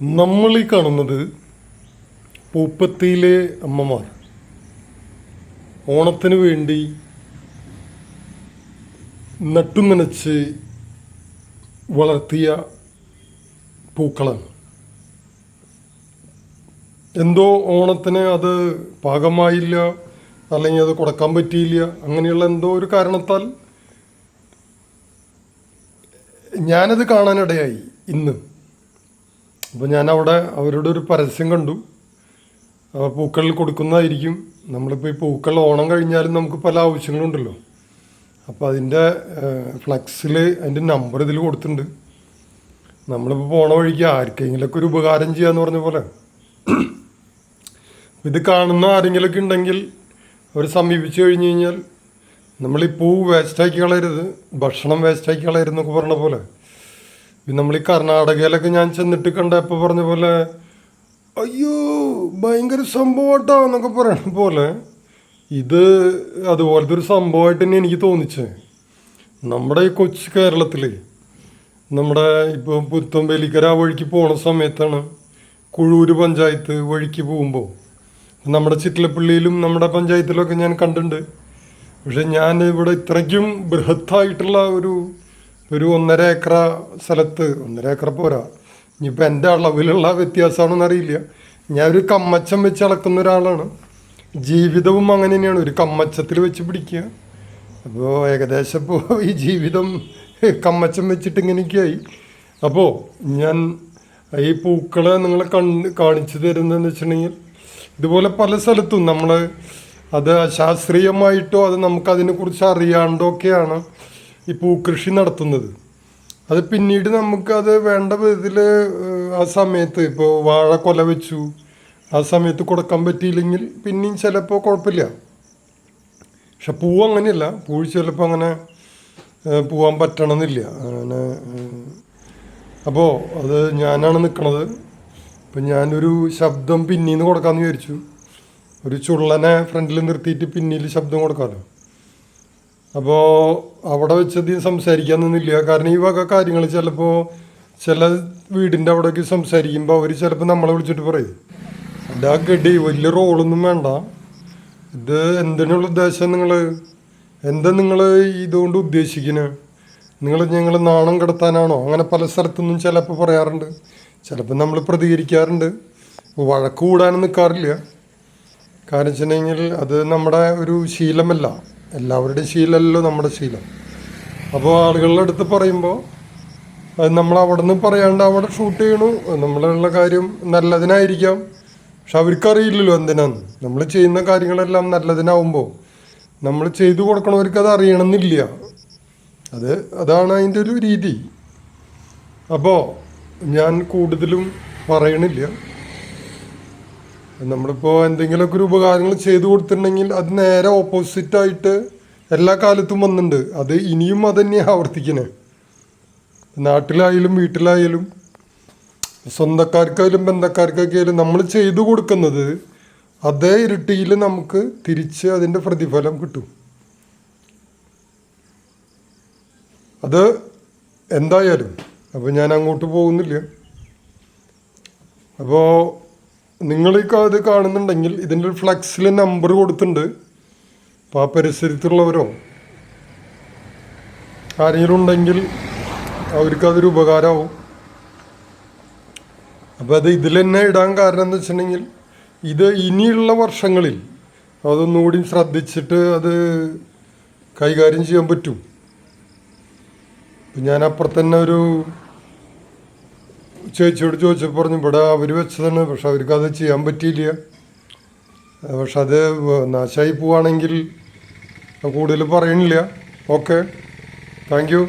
നമ്മൾ ഈ കാണുന്നത് പൂപ്പത്തിയിലെ അമ്മമാർ. ഓണത്തിന് വേണ്ടി നട്ടുനനച്ച് വളർത്തിയ പൂക്കളാണ്. എന്തോ ഓണത്തിന് അത് പാകമായില്ല അല്ലെങ്കിൽ അത് കൊടുക്കാൻ പറ്റിയില്ല അങ്ങനെയുള്ള എന്തോ ഒരു കാരണത്താൽ ഞാനത് കാണാനിടയായി ഇന്ന്. അപ്പോൾ ഞാൻ അവിടെ അവരുടെ ഒരു പരസ്യം കണ്ടു. പൂക്കളിൽ കൊടുക്കുന്നതായിരിക്കും. നമ്മളിപ്പോൾ ഈ പൂക്കൾ ഓണം കഴിഞ്ഞാലും നമുക്ക് പല ആവശ്യങ്ങളുണ്ടല്ലോ. അപ്പോൾ അതിന്റെ ഫ്ലക്സിൽ അതിന്റെ നമ്പർ ഇതിൽ കൊടുത്തിട്ടുണ്ട്. നമ്മളിപ്പോൾ പോണ വഴിക്ക് ആർക്കെങ്കിലൊക്കെ ഒരു ഉപകാരം ചെയ്യാന്ന് പറഞ്ഞ പോലെ. ഇത് കാണുന്ന ആരെങ്കിലൊക്കെ ഉണ്ടെങ്കിൽ അവർ സമീപിച്ചു കഴിഞ്ഞ് കഴിഞ്ഞാൽ നമ്മൾ ഈ പൂ വേസ്റ്റാക്കി കളയരുത് ഭക്ഷണം വേസ്റ്റാക്കി കളയരുതെന്നൊക്കെ പറഞ്ഞ പോലെ. നമ്മൾ ഈ കർണാടകയിലൊക്കെ ഞാൻ ചെന്നിട്ട് കണ്ടപ്പോൾ പറഞ്ഞ പോലെ അയ്യോ ഭയങ്കര സംഭവട്ടോ എന്നൊക്കെ പറയണ പോലെ ഇത് അതുപോലത്തെ ഒരു സംഭവമായിട്ട് തന്നെ എനിക്ക് തോന്നിച്ചേ. നമ്മുടെ ഈ കൊച്ചു കേരളത്തിൽ നമ്മുടെ ഇപ്പോൾ പുത്തമ്പലിക്കര വഴിക്ക് പോണ സമയത്താണ് കുഴൂര് പഞ്ചായത്ത് വഴിക്ക് പോകുമ്പോൾ നമ്മുടെ ചിറ്റിലപ്പള്ളിയിലും നമ്മുടെ പഞ്ചായത്തിലൊക്കെ ഞാൻ കണ്ടിട്ടുണ്ട്. പക്ഷെ ഞാൻ ഇവിടെ ഇത്രയ്ക്കും ബൃഹത്തായിട്ടുള്ള ഒരു ഒരു ഒന്നര ഏക്കർ സ്ഥലത്ത് ഒന്നര ഏക്കർ പോരാ. ഇനിയിപ്പോൾ എന്റെ അളവിലുള്ള വ്യത്യാസമാണെന്ന് അറിയില്ല. ഞാൻ ഒരു കമ്മച്ചം വെച്ച് അളക്കുന്ന ഒരാളാണ്. ജീവിതവും അങ്ങനെ തന്നെയാണ് ഒരു കമ്മച്ചത്തിൽ വെച്ച് പിടിക്കുക. അപ്പോൾ ഏകദേശം ഇപ്പോൾ ഈ ജീവിതം കമ്മച്ചം വെച്ചിട്ട് ഇങ്ങനെയൊക്കെയായി. അപ്പോൾ ഞാൻ ഈ പൂക്കളെ നിങ്ങളെ കണ് കാണിച്ചു തരുന്നതെന്ന് വെച്ചിട്ടുണ്ടെങ്കിൽ ഇതുപോലെ പല സ്ഥലത്തും നമ്മൾ അത് ശാസ്ത്രീയമായിട്ടോ അത് നമുക്കതിനെക്കുറിച്ച് അറിയാണ്ടോ ഒക്കെയാണ് ഈ പൂക്കൃഷി നടത്തുന്നത്. അത് പിന്നീട് നമുക്കത് വേണ്ട വിധത്തിൽ ആ സമയത്ത് ഇപ്പോൾ വാഴ കൊല വെച്ചു. ആ സമയത്ത് കൊടുക്കാൻ പറ്റിയില്ലെങ്കിൽ പിന്നെയും ചിലപ്പോൾ കുഴപ്പമില്ല പക്ഷെ പൂവ് അങ്ങനെയല്ല. പൂ ചിലപ്പോൾ അങ്ങനെ പോവാൻ പറ്റണമെന്നില്ല അങ്ങനെ അപ്പോൾ അത് ഞാനാണ് നിൽക്കണത് അപ്പം ഞാനൊരു ശബ്ദം പിന്നീന്ന് കൊടുക്കാമെന്ന് വിചാരിച്ചു. ഒരു ചുള്ളനെ ഫ്രണ്ടിൽ നിർത്തിയിട്ട് പിന്നിൽ ശബ്ദം കൊടുക്കാമല്ലോ അപ്പോൾ അവിടെ വെച്ചത് സംസാരിക്കാൻ നിന്നില്ല. കാരണം ഈ വക കാര്യങ്ങൾ ചിലപ്പോൾ ചില വീടിന്റെ അവിടേക്ക് സംസാരിക്കുമ്പോൾ അവർ ചിലപ്പോൾ നമ്മളെ വിളിച്ചിട്ട് പറയും. എന്റെ ആ ഗഡി വലിയ റോളൊന്നും വേണ്ട. ഇത് എന്തിനുള്ള ഉദ്ദേശം നിങ്ങൾ എന്താ നിങ്ങൾ ഇതുകൊണ്ട് ഉദ്ദേശിക്കുന്നത് നിങ്ങൾ ഞങ്ങൾ നാണം കിടത്താനാണോ? അങ്ങനെ പല സ്ഥലത്തുനിന്നും ചിലപ്പോൾ പറയാറുണ്ട്. ചിലപ്പോൾ നമ്മൾ പ്രതികരിക്കാറുണ്ട്. വഴക്ക് കൂടാനും നിൽക്കാറില്ല കാരണം വെച്ചിട്ടുണ്ടെങ്കിൽ അത് നമ്മുടെ ഒരു ശീലമല്ല. എല്ലാവരുടെയും ശീലമല്ലോ നമ്മുടെ ശീലം. അപ്പോൾ ആളുകളുടെ അടുത്ത് പറയുമ്പോൾ അത് നമ്മൾ അവിടെ നിന്ന് പറയാണ്ട് അവിടെ ഷൂട്ട് ചെയ്യണു. നമ്മളുള്ള കാര്യം നല്ലതിനായിരിക്കാം. പക്ഷെ അവർക്കറിയില്ലല്ലോ എന്തിനാന്ന്. നമ്മൾ ചെയ്യുന്ന കാര്യങ്ങളെല്ലാം നല്ലതിനാവുമ്പോൾ നമ്മൾ ചെയ്തു കൊടുക്കണവർക്ക് അത് അറിയണമെന്നില്ല. അത് അതാണ് അതിന്റെ ഒരു രീതി. അപ്പോൾ ഞാൻ കൂടുതലും പറയണില്ല. നമ്മളിപ്പോൾ എന്തെങ്കിലുമൊക്കെ ഒരു ഉപകാരങ്ങൾ ചെയ്തു കൊടുത്തിട്ടുണ്ടെങ്കിൽ അത് നേരെ ഓപ്പോസിറ്റായിട്ട് എല്ലാ കാലത്തും വന്നിട്ടുണ്ട് അത് ഇനിയും അത് ആവർത്തിക്കണേ. നാട്ടിലായാലും വീട്ടിലായാലും സ്വന്തക്കാർക്കായാലും ബന്ധക്കാർക്കൊക്കെ നമ്മൾ ചെയ്തു കൊടുക്കുന്നത് അതേ ഇരട്ടിയിൽ നമുക്ക് തിരിച്ച് അതിന്റെ പ്രതിഫലം കിട്ടും. അത് എന്തായാലും. അപ്പോൾ ഞാൻ അങ്ങോട്ട് പോകുന്നില്ല. അപ്പോൾ നിങ്ങൾ ഈ ഇത് കാണുന്നുണ്ടെങ്കിൽ ഇതിന്റെ ഫ്ലക്സിൽ നമ്പർ കൊടുത്തിട്ടുണ്ട്. അപ്പോൾ ആ പരിസരത്തുള്ളവരോ? ആരെങ്കിലും ഉണ്ടെങ്കിൽ അവർക്ക് അതൊരു ഉപകാരമാവും. അപ്പോൾ അത് ഇതിൽ തന്നെ ഇടാൻ കാരണം എന്ന് വെച്ചിട്ടുണ്ടെങ്കിൽ ഇത് ഇനിയുള്ള വർഷങ്ങളിൽ അതൊന്നുകൂടി ശ്രദ്ധിച്ചിട്ട് അത് കൈകാര്യം ചെയ്യാൻ പറ്റും. ഞാൻ അപ്പുറത്തന്നെ ഒരു ചേച്ചിയോട് ചോദിച്ചപ്പോൾ പറഞ്ഞു ഇവിടെ അവർ വെച്ചതാണ് പക്ഷെ അവർക്ക് അത് ചെയ്യാൻ പറ്റിയില്ല. പക്ഷെ അത് നാശമായി പോവാണെങ്കിൽ കൂടുതൽ പറയണില്ല. ഓക്കെ. Thank you.